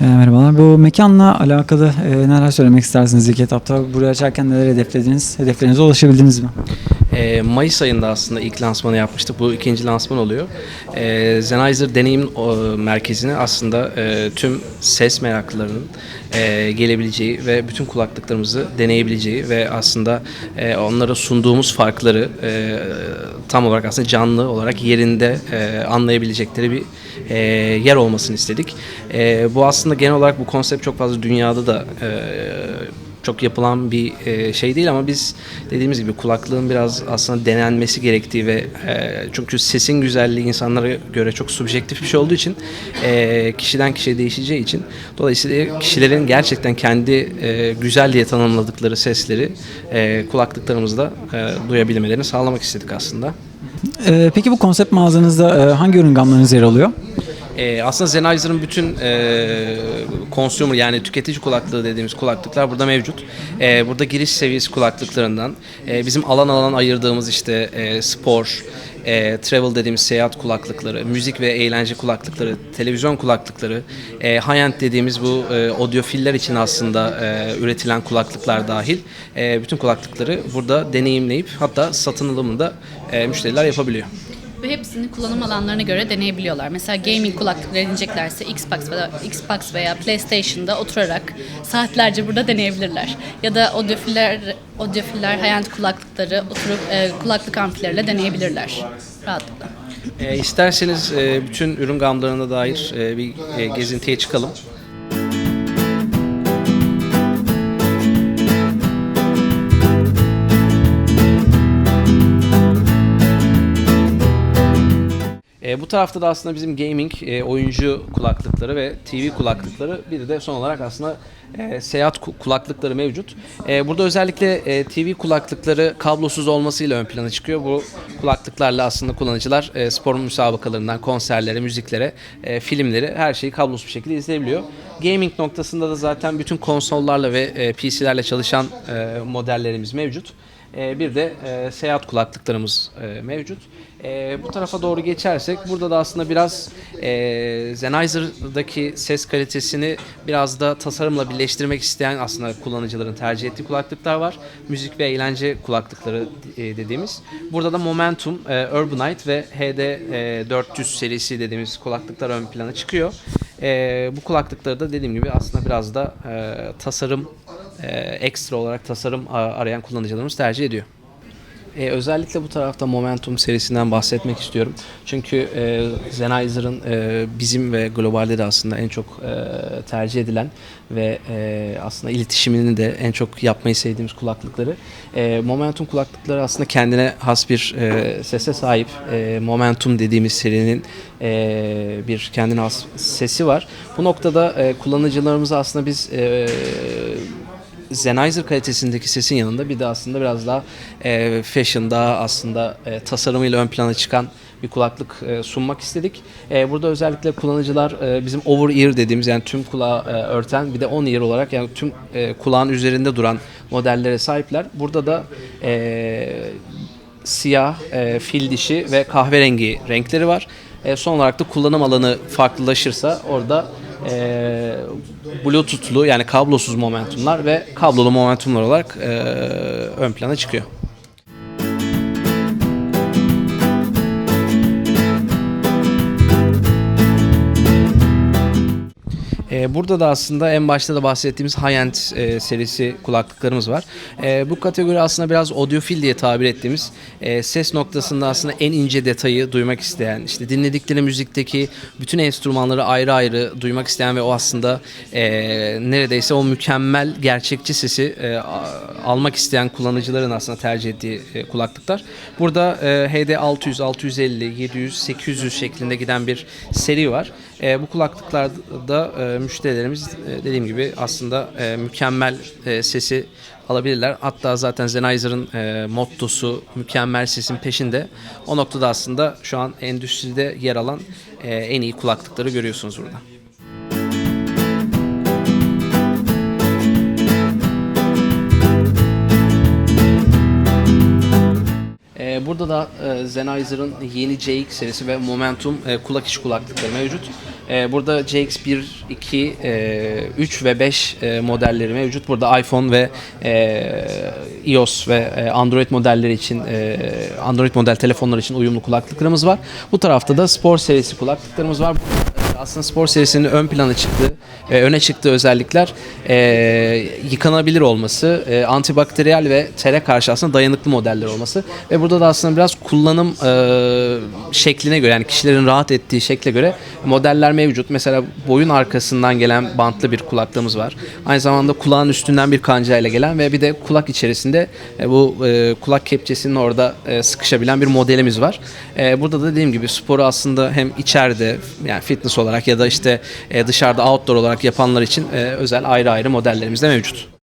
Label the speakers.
Speaker 1: E, merhabalar. Bu mekanla alakalı e, neler söylemek istersiniz ilk etapta? Buraya açarken neler hedeflediniz? Hedeflerinize ulaşabildiniz mi?
Speaker 2: Ee, Mayıs ayında aslında ilk lansmanı yapmıştık. Bu ikinci lansman oluyor. Ee, Sennheiser Deneyim Merkezi'ne aslında e, tüm ses meraklılarının e, gelebileceği ve bütün kulaklıklarımızı deneyebileceği ve aslında e, onlara sunduğumuz farkları e, tam olarak aslında canlı olarak yerinde e, anlayabilecekleri bir e, yer olmasını istedik. E, bu aslında genel olarak bu konsept çok fazla dünyada da e, çok yapılan bir e, şey değil ama biz dediğimiz gibi kulaklığın biraz aslında denenmesi gerektiği ve e, çünkü sesin güzelliği insanlara göre çok subjektif bir şey olduğu için e, kişiden kişiye değişeceği için dolayısıyla kişilerin gerçekten kendi e, güzel diye tanımladıkları sesleri e, kulaklıklarımızda e, duyabilmelerini sağlamak istedik aslında.
Speaker 1: E, peki bu konsept mağazanızda e, hangi ürün gamlarınız yer alıyor?
Speaker 2: Ee, aslında Sennheiser'ın bütün e, consumer yani tüketici kulaklığı dediğimiz kulaklıklar burada mevcut. Ee, burada giriş seviyesi kulaklıklarından e, bizim alan alan ayırdığımız işte e, spor, e, travel dediğimiz seyahat kulaklıkları, müzik ve eğlence kulaklıkları, televizyon kulaklıkları, e, high-end dediğimiz bu e, audiofiller için aslında e, üretilen kulaklıklar dahil e, bütün kulaklıkları burada deneyimleyip hatta satın alımında e, müşteriler yapabiliyor.
Speaker 3: Ve hepsini kullanım alanlarına göre deneyebiliyorlar. Mesela gaming kulaklıkları edineceklerse Xbox veya Xbox veya PlayStation'da oturarak saatlerce burada deneyebilirler. Ya da audiofiller, audiofiller high-end kulaklıkları oturup e, kulaklık amfileriyle deneyebilirler rahatlıkla.
Speaker 2: E, isterseniz e, bütün ürün gamlarına dair e, bir e, gezintiye çıkalım. E, bu tarafta da aslında bizim gaming, e, oyuncu kulaklıkları ve TV kulaklıkları bir de son olarak aslında e, seyahat ku- kulaklıkları mevcut. E, burada özellikle e, TV kulaklıkları kablosuz olmasıyla ön plana çıkıyor. Bu kulaklıklarla aslında kullanıcılar e, spor müsabakalarından konserlere, müziklere, e, filmleri her şeyi kablosuz bir şekilde izleyebiliyor. Gaming noktasında da zaten bütün konsollarla ve e, PC'lerle çalışan e, modellerimiz mevcut. E, bir de e, seyahat kulaklıklarımız e, mevcut. E, bu tarafa doğru geçersek burada da aslında biraz e, Sennheiser'daki ses kalitesini biraz da tasarımla birleştirmek isteyen aslında kullanıcıların tercih ettiği kulaklıklar var. Müzik ve eğlence kulaklıkları e, dediğimiz. Burada da Momentum, e, Urbanite ve HD e, 400 serisi dediğimiz kulaklıklar ön plana çıkıyor. E, bu kulaklıkları da dediğim gibi aslında biraz da e, tasarım e, ekstra olarak tasarım arayan kullanıcılarımız tercih ediyor. E, özellikle bu tarafta Momentum serisinden bahsetmek istiyorum. Çünkü e, Sennheiser'ın e, bizim ve globalde de aslında en çok e, tercih edilen ve e, aslında iletişimini de en çok yapmayı sevdiğimiz kulaklıkları. E, Momentum kulaklıkları aslında kendine has bir e, sese sahip. E, Momentum dediğimiz serinin e, bir kendine has sesi var. Bu noktada e, kullanıcılarımıza aslında biz e, Sennheiser kalitesindeki sesin yanında bir de aslında biraz daha e, fashion, daha aslında e, tasarımıyla ön plana çıkan bir kulaklık e, sunmak istedik. E, burada özellikle kullanıcılar e, bizim over ear dediğimiz yani tüm kulağı e, örten bir de on ear olarak yani tüm e, kulağın üzerinde duran modellere sahipler. Burada da e, siyah, e, fil dişi ve kahverengi renkleri var. E, son olarak da kullanım alanı farklılaşırsa orada e, Bluetooth'lu yani kablosuz momentumlar ve kablolu momentumlar olarak e, ön plana çıkıyor. E, burada da aslında en başta da bahsettiğimiz high-end e, serisi kulaklıklarımız var. E, bu kategori aslında biraz audiofil diye tabir ettiğimiz e, ses noktasında aslında en ince detayı duymak isteyen, işte dinledikleri müzikteki bütün enstrümanları ayrı ayrı duymak isteyen ve o aslında e, neredeyse o mükemmel gerçekçi sesi e, almak isteyen kullanıcıların aslında tercih ettiği e, kulaklıklar. Burada e, HD 600, 650, 700, 800 şeklinde giden bir seri var. E, bu kulaklıklarda e, müşterilerimiz e, dediğim gibi aslında e, mükemmel e, sesi alabilirler. Hatta zaten Sennheiser'ın e, mottosu mükemmel sesin peşinde. O noktada aslında şu an endüstride yer alan en iyi kulaklıkları görüyorsunuz burada. Burada da Sennheiser'ın yeni CX serisi ve Momentum kulak içi kulaklıkları mevcut. E, burada CX1, 2, e, 3 ve 5 e, modelleri mevcut. Burada iPhone ve e, iOS ve e, Android modelleri için e, Android model telefonlar için uyumlu kulaklıklarımız var. Bu tarafta da spor serisi kulaklıklarımız var. Aslında spor serisinin ön plana çıktığı, e, öne çıktığı özellikler e, yıkanabilir olması, e, antibakteriyel ve tere karşı aslında dayanıklı modeller olması ve burada da aslında biraz kullanım e, şekline göre yani kişilerin rahat ettiği şekle göre modeller mevcut. Mesela boyun arkasından gelen bantlı bir kulaklığımız var. Aynı zamanda kulağın üstünden bir kancayla gelen ve bir de kulak içerisinde e, bu e, kulak kepçesinin orada e, sıkışabilen bir modelimiz var. E, burada da dediğim gibi sporu aslında hem içeride yani fitness olarak ya da işte e, dışarıda outdoor olarak yapanlar için e, özel ayrı ayrı modellerimiz de mevcut.